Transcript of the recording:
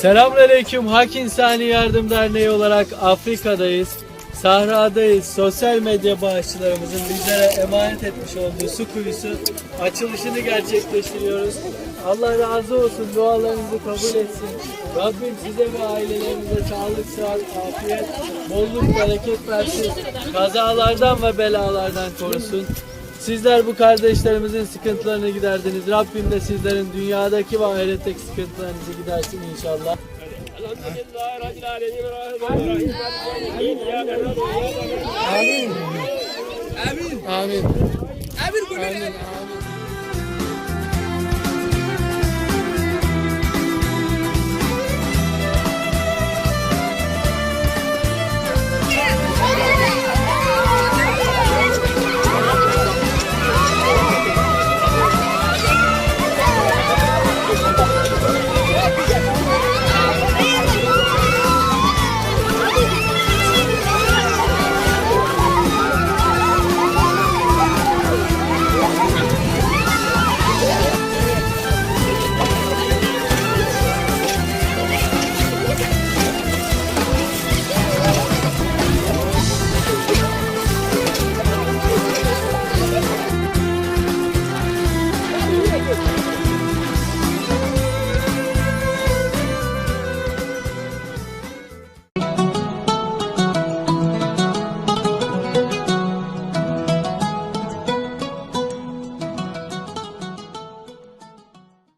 Selamünaleyküm. Hak İnsani Yardım Derneği olarak Afrika'dayız. Sahradayız. Sosyal medya bağışçılarımızın bizlere emanet etmiş olduğu su kuyusu açılışını gerçekleştiriyoruz. Allah razı olsun. Dualarınızı kabul etsin. Rabbim size ve ailelerinize sağlık, sıhhat, afiyet, bolluk, bereket versin. Kazalardan ve belalardan korusun. Sizler bu kardeşlerimizin sıkıntılarını giderdiniz. Rabbim de sizlerin dünyadaki ve ahiretteki sıkıntılarınızı gidersin inşallah. Elhamdülillah Rabbil Alemin nestaîn. Amin. Amin. Amin. Amin.